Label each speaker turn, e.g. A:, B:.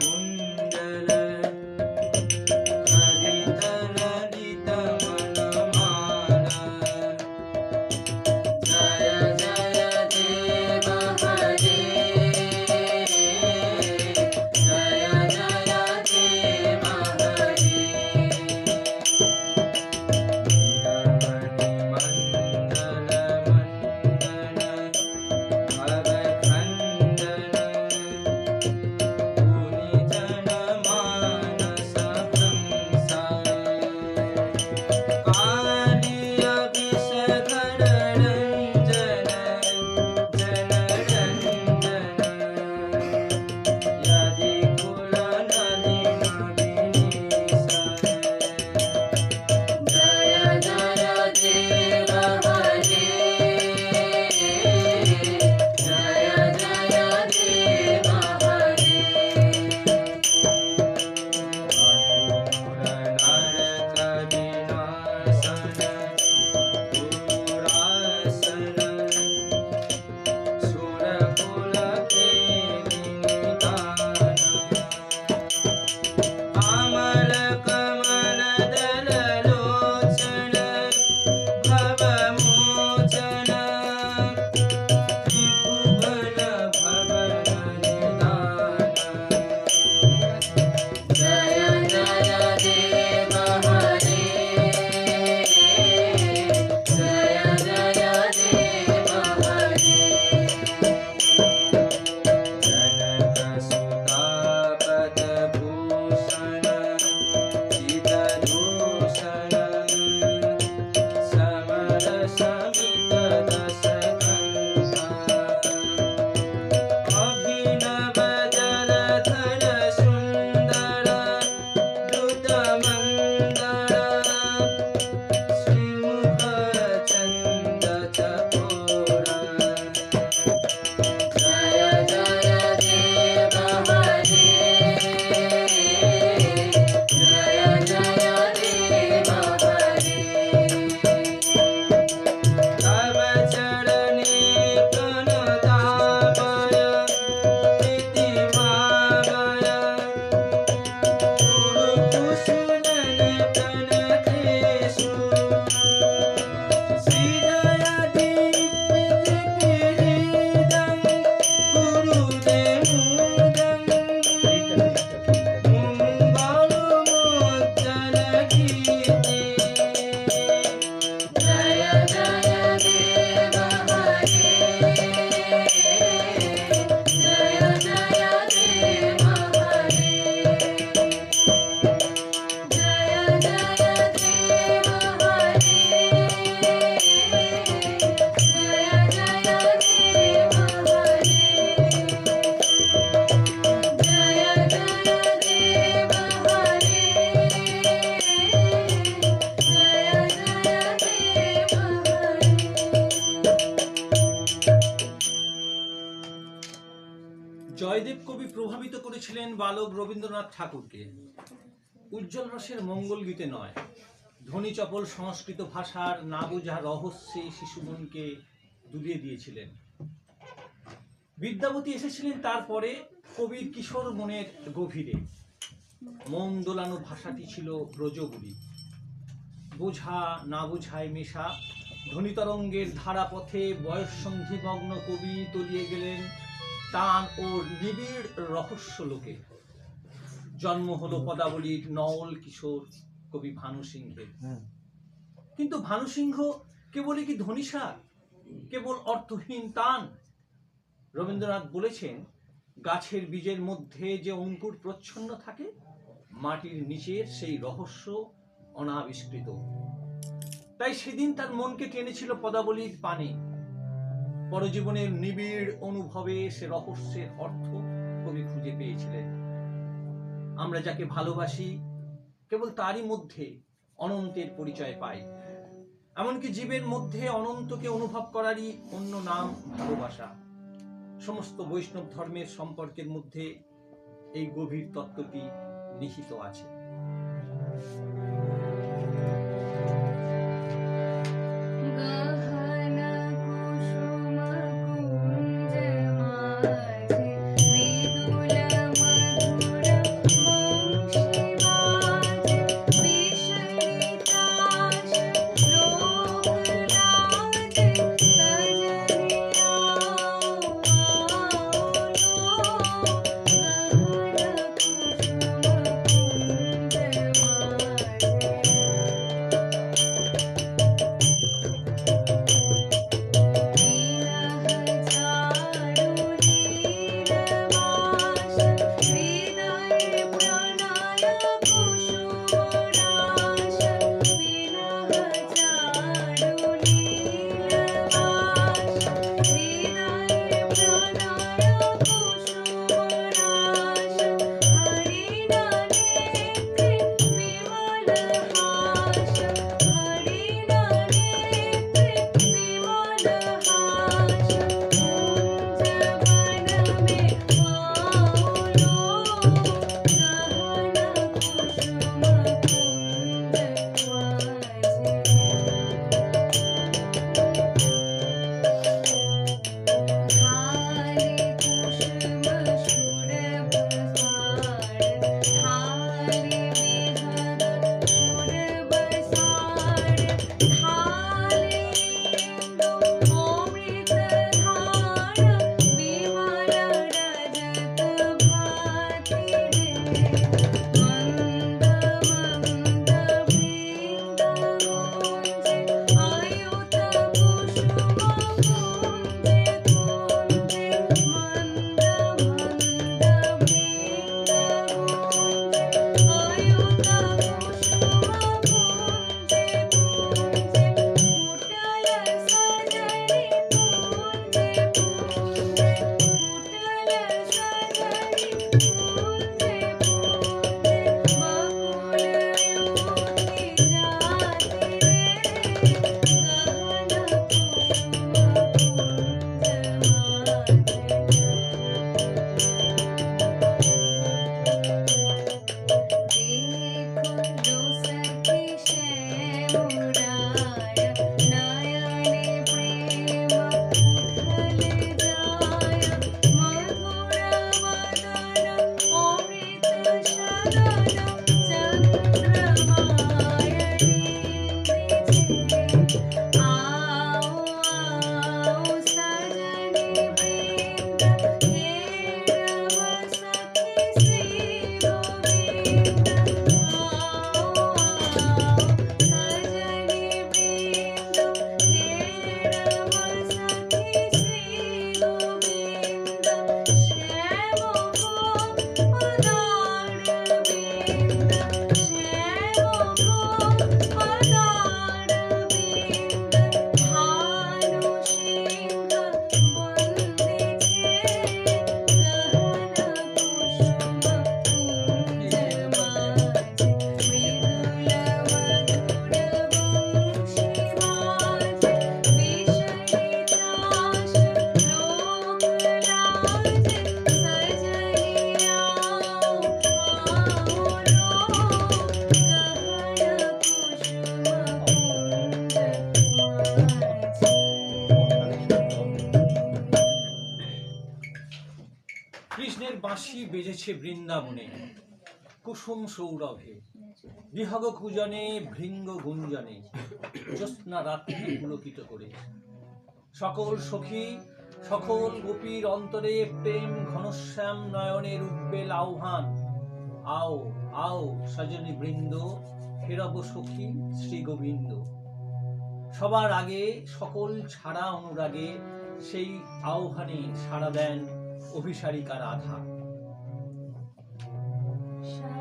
A: अमल
B: জয়দেব কবি প্রভাবিত করেছিলেন বালক রবীন্দ্রনাথ ঠাকুরকে। উজ্জ্বল রসের মঙ্গল গীতে নয়। ধ্বনি চপল সংস্কৃত ভাষার না বোঝা রহস্যে শিশুমনকে দুলিয়ে দিয়েছিলেন। বিদ্যাপতি এসেছিলেন তারপরে কবির কিশোর মনের গভীরে। মন দোলানো ভাষাটি ছিল ব্রজগুলি বোঝা না বোঝায় মেশা। ধ্বনিতরঙ্গের ধারাপথে বয়স সন্ধিমগ্ন কবি তলিয়ে গেলেন টান ও নিবিড় রহস্য লোকে। জন্ম হলো পদাবলীর নওল কিশোর কবি ভানু সিংহের। কিন্তু ভানু সিংহ কেবলই কি ধনিসার কেবল অর্থহীন টান রবীন্দ্রনাথ বলেছেন গাছের বীজের মধ্যে যে অঙ্কুর প্রচ্ছন্ন থাকে মাটির নিচের সেই রহস্য অনাবিষ্কৃত। তাই সেদিন তার মনকে টেনেছিল পদাবলীর পানে। পরজীবনের নিবিড় অনুভবে সে রহস্যের অর্থ কবি খুঁজে পেয়েছিলেন। আমরা যাকে ভালোবাসি, কেবল তারই মধ্যে অনন্তের পরিচয় পাই। এমনকি জীবের মধ্যে অনন্তকে অনুভব করারই অন্য নাম ভালোবাসা। সমস্ত বৈষ্ণব ধর্মের সম্পর্কের মধ্যে এই গভীর তত্ত্বটি নিহিত আছে। বেঁধেছে বৃন্দাবনে। কুসুম সৌরভে, বিহগ কুজনে, ভৃঙ্গ গুঞ্জনে, জ্যোৎস্না রাত্রি পুলকিত করে। সকল সখী, সকল গোপীর অন্তরে প্রেম ঘনশ্যাম নয়নের উদ্বেল আহ্বান। আও আও, সজনী বৃন্দ, ফেরব সখী শ্রী গোবিন্দ। সবার আগে সকল ছাড়া অনুরাগে সেই আহ্বানে সাড়া দেন অভিসারিকা রাধা।
C: Shine.